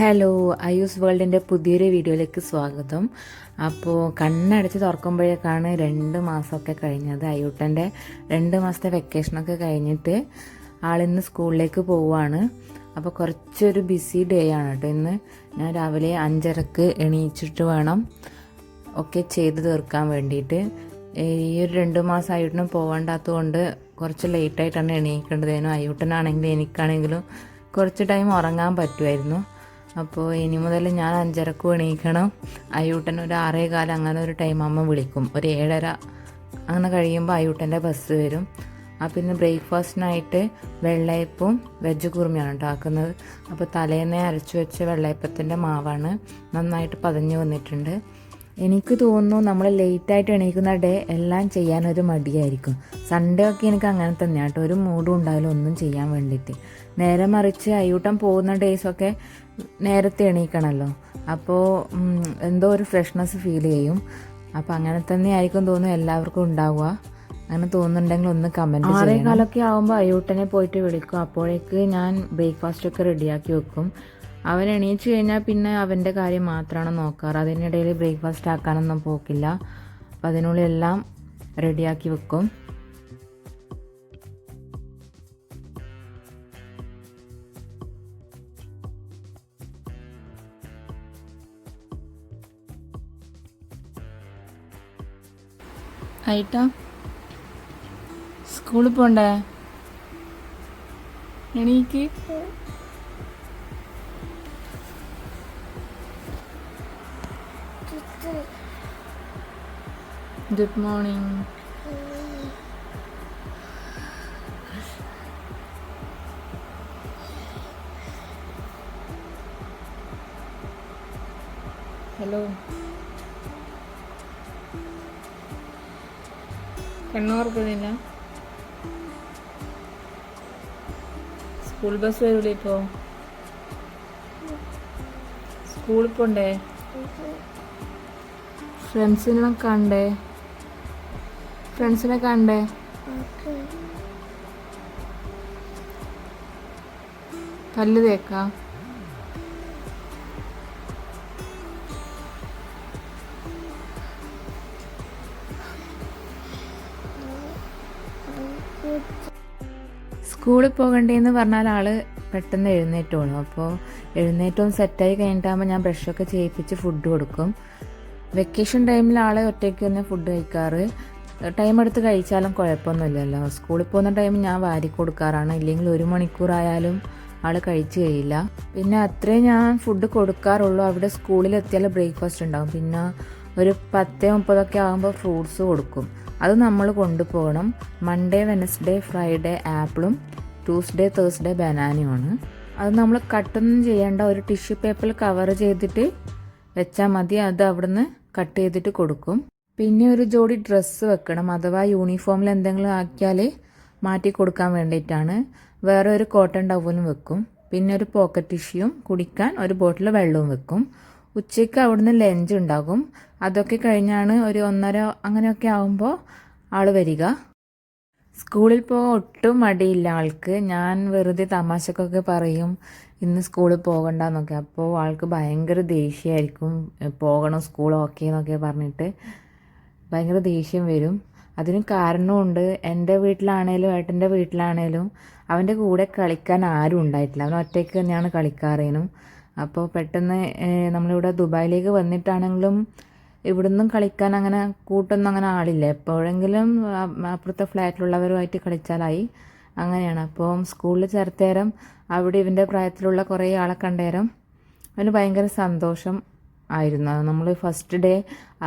Hello ഐയൂസ് വേൾഡിന്റെ പുതിയൊരു വീഡിയോയിലേക്ക് സ്വാഗതം. അപ്പോൾ കണ്ണടച്ച് തുറക്കുമ്പോഴേക്കാണ് രണ്ട് മാസമൊക്കെ കഴിഞ്ഞത്. അയ്യൂട്ടന്റെ രണ്ട് മാസത്തെ വെക്കേഷനൊക്കെ കഴിഞ്ഞിട്ട് ആളിന്ന് സ്കൂളിലേക്ക് പോവുകയാണ്. അപ്പോൾ കുറച്ചൊരു ബിസി ഡേ ആണ് കേട്ടോ ഇന്ന്. ഞാൻ രാവിലെ അഞ്ചരക്ക് എണീച്ചിട്ട് വേണം ഒക്കെ ചെയ്ത് തീർക്കാൻ വേണ്ടിയിട്ട്. ഈ ഒരു രണ്ട് മാസം അയ്യൂട്ടന് പോകേണ്ടാത്തത് കൊണ്ട് കുറച്ച് ലേറ്റായിട്ടാണ് എണീക്കേണ്ടതേനും അയ്യൂട്ടനാണെങ്കിലും എനിക്കാണെങ്കിലും കുറച്ച് ടൈം ഉറങ്ങാൻ പറ്റുമായിരുന്നു. അപ്പോൾ ഇനി മുതൽ ഞാൻ അഞ്ചരക്ക് എണീക്കണം. അയ്യൂട്ടൻ ഒരു ആറേ കാലം അങ്ങനെ ഒരു ടൈം അമ്മ വിളിക്കും. ഒരു ഏഴര അങ്ങനെ കഴിയുമ്പോൾ അയ്യൂട്ടന്റെ ബസ് വരും. ആ പിന്നെ ബ്രേക്ക്ഫാസ്റ്റിനായിട്ട് വെള്ളയപ്പവും വെജ് കുറുമയാണ് ഉണ്ടാക്കുന്നത് അപ്പോൾ തലേന്ന് അരച്ചു വെച്ച വെള്ളയപ്പത്തിന്റെ മാവാണ്. നന്നായിട്ട് പതഞ്ഞു വന്നിട്ടുണ്ട്. എനിക്ക് തോന്നുന്നു നമ്മൾ ലേറ്റായിട്ട് എണീക്കുന്ന ഡേ എല്ലാം ചെയ്യാനൊരു മടിയായിരിക്കും. സൺഡേ ഒക്കെ എനിക്ക് അങ്ങനെ തന്നെയാണ് കേട്ടോ ഒരു മൂഡും ഉണ്ടാവില്ല ഒന്നും ചെയ്യാൻ വേണ്ടിയിട്ട്. നേരെ മറിച്ച് അയ്യൂട്ടം പോകുന്ന ഡേയ്സൊക്കെ നേരത്തെ എണീക്കണമല്ലോ അപ്പോൾ എന്തോ ഒരു ഫ്രഷ്നെസ് ഫീൽ ചെയ്യും. അപ്പോൾ അങ്ങനെ തന്നെ ആയിരിക്കും തോന്നുന്നു എല്ലാവർക്കും ഉണ്ടാവുക. അങ്ങനെ തോന്നുന്നുണ്ടെങ്കിൽ ഒന്ന് കമന്റ് ആറേ കാലൊക്കെ ആകുമ്പോൾ അയ്യൂട്ടനെ പോയിട്ട് വിളിക്കും. അപ്പോഴേക്ക് ഞാൻ ബ്രേക്ക്ഫാസ്റ്റ് ഒക്കെ റെഡിയാക്കി വെക്കും. അവൻ എണീച്ച് കഴിഞ്ഞാൽ പിന്നെ അവന്റെ കാര്യം മാത്രമാണ് നോക്കാറ്. അതിനിടയിൽ ബ്രേക്ക്ഫാസ്റ്റ് ആക്കാനൊന്നും പോക്കില്ല. അപ്പം അതിനുള്ളിൽ എല്ലാം റെഡിയാക്കി വെക്കും. ആയിട്ടാ? സ്കൂളിൽ പോണ്ടേ? എണീക്ക്. ഗുഡ് മോർണിംഗ് ഹലോ കണ്ണോർക്കുന്നില്ല സ്കൂൾ ബസ് വരൂലേ ഇപ്പോ? സ്കൂളിൽ പോണ്ടേ? ഫ്രണ്ട്സിനെ കണ്ടേ? ഫ്രണ്ട്സിനെ കണ്ടേ? പല്ല് തേക്കാം? സ്കൂളിൽ പോകണ്ടേന്ന് പറഞ്ഞാൽ ആൾ പെട്ടെന്ന് എഴുന്നേറ്റോളൂ. അപ്പോൾ എഴുന്നേറ്റവും സെറ്റായി കഴിഞ്ഞിട്ടാകുമ്പോൾ ഞാൻ ബ്രഷൊക്കെ ചെയ്യിപ്പിച്ച് ഫുഡ് കൊടുക്കും. വെക്കേഷൻ ടൈമിൽ ആളെ ഒറ്റയ്ക്ക് തന്നെ ഫുഡ് കഴിക്കാറ്. ടൈം എടുത്ത് കഴിച്ചാലും കുഴപ്പമൊന്നുമില്ലല്ലോ. സ്കൂളിൽ പോകുന്ന ടൈം ഞാൻ വാരി കൊടുക്കാറാണ്. ഇല്ലെങ്കിൽ ഒരു മണിക്കൂറായാലും ആൾ കഴിച്ചു കഴിയില്ല. പിന്നെ അത്രേ ഞാൻ ഫുഡ് കൊടുക്കാറുള്ളൂ. അവിടെ സ്കൂളിൽ എത്തിയാൽ ബ്രേക്ക്ഫാസ്റ്റ് ഉണ്ടാകും പിന്നെ ഒരു പത്ത് മുപ്പതൊക്കെ ആകുമ്പോൾ ഫ്രൂട്ട്സ് കൊടുക്കും. അത് നമ്മൾ കൊണ്ടുപോകണം. മൺഡേ വെനസ്ഡേ ഫ്രൈഡേ ആപ്പിളും ട്യൂസ്ഡേ തേഴ്സ്ഡേ ബനാനയുമാണ് അത് നമ്മൾ കട്ടൊന്നും ചെയ്യേണ്ട ഒരു ടിഷ്യൂ പേപ്പർ കവർ ചെയ്തിട്ട് വെച്ചാൽ മതി. അത് അവിടുന്ന് കട്ട് ചെയ്തിട്ട് കൊടുക്കും. പിന്നെ ഒരു ജോഡി ഡ്രസ്സ് വെക്കണം. അഥവാ യൂണിഫോമിൽ എന്തെങ്കിലും ആക്കിയാൽ മാറ്റി കൊടുക്കാൻ വേണ്ടിയിട്ടാണ്. വേറെ ഒരു കോട്ടൺ ടവലും വെക്കും. പിന്നെ ഒരു പോക്കറ്റ് ടിഷ്യൂയും കുടിക്കാൻ ഒരു ബോട്ടിൽ വെള്ളവും വെക്കും. ഉച്ചയ്ക്ക് അവിടുന്ന് ലഞ്ച് ഉണ്ടാകും. അതൊക്കെ കഴിഞ്ഞാണ് ഒരു ഒന്നര അങ്ങനെയൊക്കെ ആകുമ്പോൾ ആൾ വരിക. സ്കൂളിൽ പോകാൻ ഒട്ടും മടിയില്ല ആൾക്ക്. ഞാൻ വെറുതെ തമാശക്കൊക്കെ പറയും ഇന്ന് സ്കൂളിൽ പോകണ്ട എന്നൊക്കെ അപ്പോൾ ആൾക്ക് ഭയങ്കര ദേഷ്യമായിരിക്കും പോകണം സ്കൂൾ ഓക്കെ എന്നൊക്കെ പറഞ്ഞിട്ട് ഭയങ്കര ദേഷ്യം വരും. അതിന് കാരണമുണ്ട് എന്റെ വീട്ടിലാണേലും ഏട്ടന്റെ വീട്ടിലാണേലും അവന്റെ കൂടെ കളിക്കാൻ ആരും ഉണ്ടായിട്ടില്ല. അവൻ ഒറ്റയ്ക്ക് തന്നെയാണ് കളിക്കാറേനും. അപ്പോൾ പെട്ടെന്ന് നമ്മളിവിടെ ദുബായിലേക്ക് വന്നിട്ടാണെങ്കിലും ഇവിടുന്നും കളിക്കാൻ അങ്ങനെ കൂട്ടൊന്നും അങ്ങനെ ആളില്ല. എപ്പോഴെങ്കിലും അപ്പുറത്തെ ഫ്ലാറ്റിലുള്ളവരുമായിട്ട് കളിച്ചാലായി. അങ്ങനെയാണ്. അപ്പോൾ സ്കൂളിൽ ചേർത്തേരം അവിടെ ഇവന്റെ പ്രായത്തിലുള്ള കുറേ ആളെ കണ്ടേരം അവന് ഭയങ്കര സന്തോഷം ആയിരുന്നു. നമ്മൾ ഫസ്റ്റ് ഡേ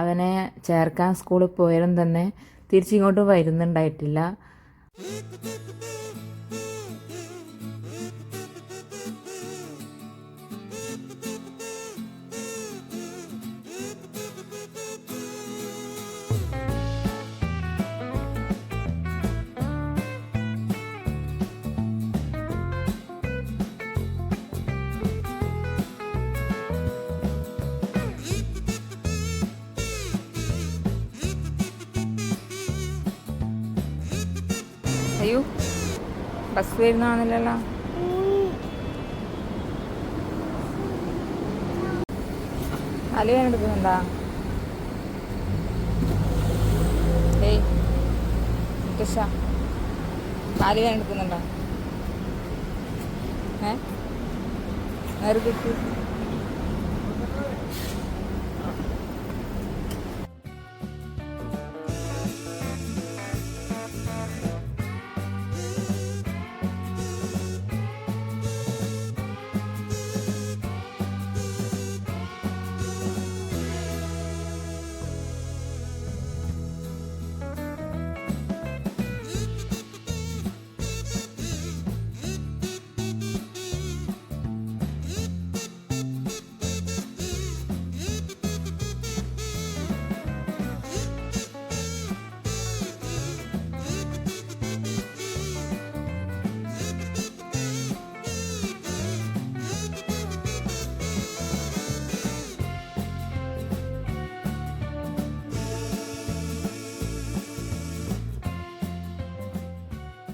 അവനെ ചേർക്കാൻ സ്കൂളിൽ പോയാലും തന്നെ തിരിച്ചിങ്ങോട്ട് വരുന്നുണ്ടായിട്ടില്ല. അയ്യോ ബസ് കാൽ വേദന എടുക്കുന്നുണ്ടാ? ഏയ് മുത്തശ്ശ അലിയാൻ എടുക്കുന്നുണ്ടോ? ഏ? നേരെ കിട്ടി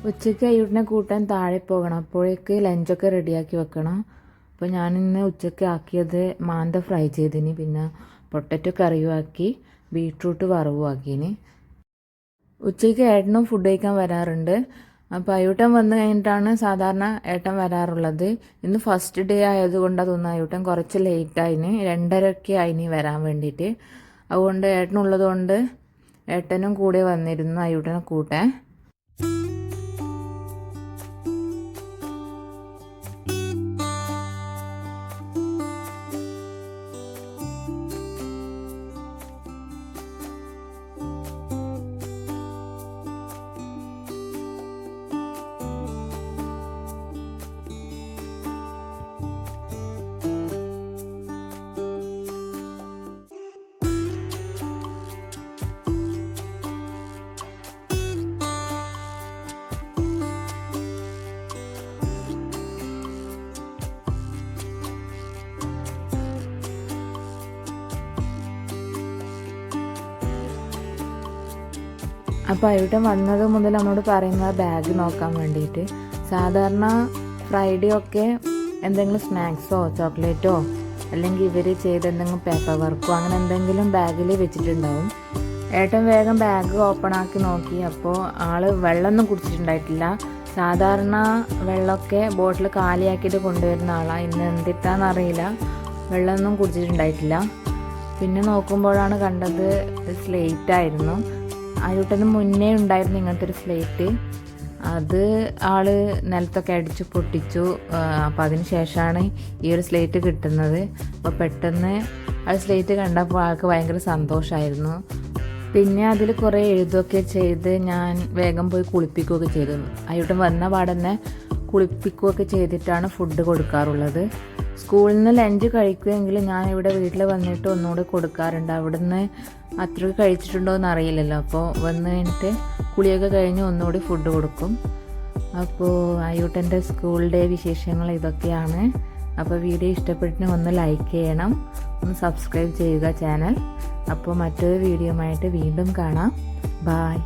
ഉച്ചയ്ക്ക് അയ്യൂട്ടിനെ കൂട്ടാൻ താഴെ പോകണം. അപ്പോഴേക്ക് ലഞ്ചൊക്കെ റെഡിയാക്കി വെക്കണം. അപ്പോൾ ഞാൻ ഞാനിന്ന് ഉച്ചയ്ക്ക് ആക്കിയത് മാന്ത ഫ്രൈ ചെയ്തിന്. പിന്നെ പൊട്ടറ്റോ കറിയും ആക്കി ബീട്രൂട്ട് വറവും ആക്കിന്. ഉച്ചയ്ക്ക് ഏട്ടനും ഫുഡ് കഴിക്കാൻ വരാറുണ്ട്. അപ്പോൾ അയ്യൂട്ടൻ വന്നു കഴിഞ്ഞിട്ടാണ് സാധാരണ ഏട്ടൻ വരാറുള്ളത്. ഇന്ന് ഫസ്റ്റ് ഡേ ആയതുകൊണ്ടാണ് തോന്നുന്നത് അയ്യൂട്ടൻ കുറച്ച് ലേറ്റ് ആയിന്. രണ്ടരയ്ക്ക് ആയിന് വരാൻ വേണ്ടിയിട്ട്. അതുകൊണ്ട് ഏട്ടനുള്ളതുകൊണ്ട് ഏട്ടനും കൂടെ വന്നിരുന്നു അയ്യൂട്ടനെ കൂട്ടാൻ. അപ്പോൾ അയ്യൂട്ടൻ വന്നത് മുതൽ നമ്മളോട് പറയുന്ന ബാഗ് നോക്കാൻ വേണ്ടിയിട്ട് സാധാരണ ഫ്രൈഡേ ഒക്കെ എന്തെങ്കിലും സ്നാക്സോ ചോക്ലേറ്റോ അല്ലെങ്കിൽ ഇവർ ചെയ്ത എന്തെങ്കിലും പേപ്പർ വർക്കോ അങ്ങനെ എന്തെങ്കിലും ബാഗിൽ വെച്ചിട്ടുണ്ടാവും. ഏട്ടൻ വേഗം ബാഗ് ഓപ്പൺ ആക്കി നോക്കി. അപ്പോൾ ആൾ വെള്ളമൊന്നും കുടിച്ചിട്ടുണ്ടായിട്ടില്ല. സാധാരണ വെള്ളമൊക്കെ ബോട്ടിൽ കാലിയാക്കിയിട്ട് കൊണ്ടുവരുന്ന ആളാണ് ഇന്ന് എന്തിട്ടാന്നറിയില്ല വെള്ളമൊന്നും കുടിച്ചിട്ടുണ്ടായിട്ടില്ല. പിന്നെ നോക്കുമ്പോഴാണ് കണ്ടത് സ്ലേറ്റ് ആയിരുന്നു. അയൂട്ടന് മുന്നേ ഉണ്ടായിരുന്നു ഇങ്ങനത്തെ ഒരു സ്ലേറ്റ് അത് ആൾ നിലത്തൊക്കെ അടിച്ചു പൊട്ടിച്ചു. അപ്പം അതിന് ശേഷമാണ് ഈ ഒരു സ്ലേറ്റ് കിട്ടുന്നത്. അപ്പോൾ പെട്ടെന്ന് ആ സ്ലേറ്റ് കണ്ടപ്പോൾ ആൾക്ക് ഭയങ്കര സന്തോഷമായിരുന്നു പിന്നെ അതിൽ കുറേ എഴുതുകയൊക്കെ ചെയ്ത് ഞാൻ വേഗം പോയി കുളിപ്പിക്കുകയൊക്കെ ചെയ്തു. അയ്യൂട്ടൻ വന്ന പാടന്നെ കുളിപ്പിക്കുകയൊക്കെ ചെയ്തിട്ടാണ് ഫുഡ് കൊടുക്കാറുള്ളത്. സ്കൂളിൽ നിന്ന് ലഞ്ച് കഴിക്കുമെങ്കിൽ ഞാൻ ഇവിടെ വീട്ടിൽ വന്നിട്ട് ഒന്നുകൂടെ കൊടുക്കാറുണ്ട്. അവിടുന്ന് അത്രയ്ക്ക് കഴിച്ചിട്ടുണ്ടോ എന്ന് അറിയില്ലല്ലോ അപ്പോൾ വന്ന് കഴിഞ്ഞിട്ട് കുളിയൊക്കെ കഴിഞ്ഞ് ഒന്നുകൂടി ഫുഡ് കൊടുക്കും. അപ്പോൾ അയ്യൂട്ടന്റെ സ്കൂൾ ഡേ വിശേഷങ്ങൾ ഇതൊക്കെയാണ്. അപ്പോൾ വീഡിയോ ഇഷ്ടപ്പെട്ടിന് ഒന്ന് ലൈക്ക് ചെയ്യണം. ഒന്ന് സബ്സ്ക്രൈബ് ചെയ്യുക ചാനൽ അപ്പോൾ മറ്റൊരു വീഡിയോ വീണ്ടും കാണാം. ബായ്